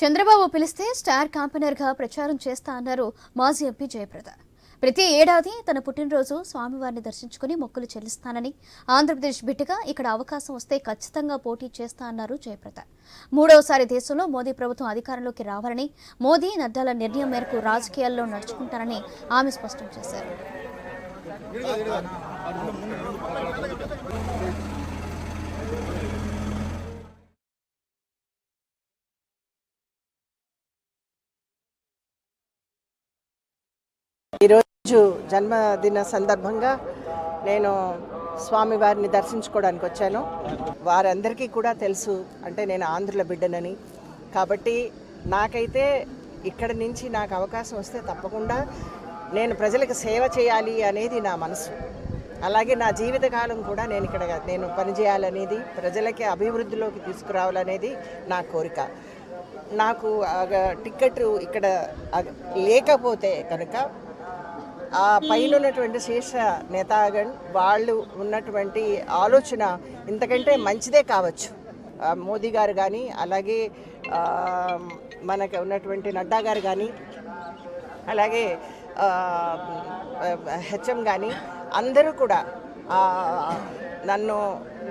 చంద్రబాబు పిలిస్తే స్టార్గా ప్రచారం చేస్తా అన్నారు మాజీ ఎంపీ జయప్రద. ప్రతి ఏడాది తన పుట్టినరోజు స్వామివారిని దర్శించుకుని మొక్కులు చెల్లిస్తానని ఆంధ్రప్రదేశ్ బిడ్డగా ఇక్కడ అవకాశం వస్తే ఖచ్చితంగా పోటీ చేస్తా అన్నారు జయప్రద. మూడవసారి దేశంలో మోదీ ప్రభుత్వం అధికారంలోకి రావాలని మోదీ నడ్డాల నిర్ణయం మేరకు రాజకీయాల్లో నడుచుకుంటారని ఆమె స్పష్టం చేశారు. ఈరోజు జన్మదిన సందర్భంగా నేను స్వామివారిని దర్శించుకోవడానికి వచ్చాను. వారందరికీ కూడా తెలుసు అంటే నేను ఆంధ్రుల బిడ్డనని. కాబట్టి నాకైతే ఇక్కడి నుంచి నాకు అవకాశం వస్తే తప్పకుండా నేను ప్రజలకు సేవ చేయాలి అనేది నా మనసు. అలాగే నా జీవితకాలం కూడా నేను ఇక్కడ నేను పనిచేయాలనేది ప్రజలకి అభివృద్ధిలోకి తీసుకురావాలనేది నా కోరిక. నాకు ఆగ- టికెట్ ఇక్కడ లేకపోతే కనుక ఆ పైన ఉన్నటువంటి శీర్ష నేతాగణ్ వాళ్ళు ఉన్నటువంటి ఆలోచన ఇంతకంటే మంచిదే కావచ్చు. మోదీ గారు కానీ అలాగే మనకు ఉన్నటువంటి నడ్డా గారు కానీ అలాగే హెచ్ఎం కానీ అందరూ కూడా నన్ను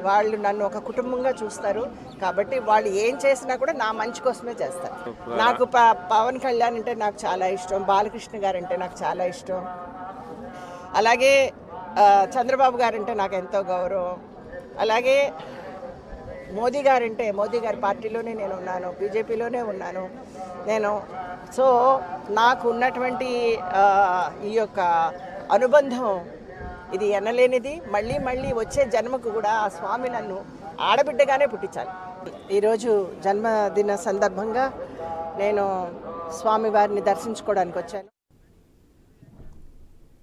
వాళ్ళు నన్ను ఒక కుటుంబంగా చూస్తారు. కాబట్టి వాళ్ళు ఏం చేసినా కూడా నా మంచి కోసమే చేస్తారు. నాకు ప పవన్ కళ్యాణ్ అంటే నాకు చాలా ఇష్టం. బాలకృష్ణ గారు అంటే నాకు చాలా ఇష్టం. అలాగే చంద్రబాబు గారు అంటే నాకు ఎంతో గౌరవం. అలాగే మోదీ గారంటే మోదీ గారి పార్టీలోనే నేను ఉన్నాను. బీజేపీలోనే ఉన్నాను. నేను సో నాకు ఉన్నటువంటి ఈ యొక్క అనుబంధం ఇది ఎనలేనిది మళ్ళీ మళ్ళీ వచ్చే జన్మకు కూడా ఆ స్వామి నన్ను ఆడబిడ్డగానే పుట్టించాలి. ఈరోజు జన్మదిన సందర్భంగా నేను స్వామివారిని దర్శించుకోవడానికి వచ్చాను.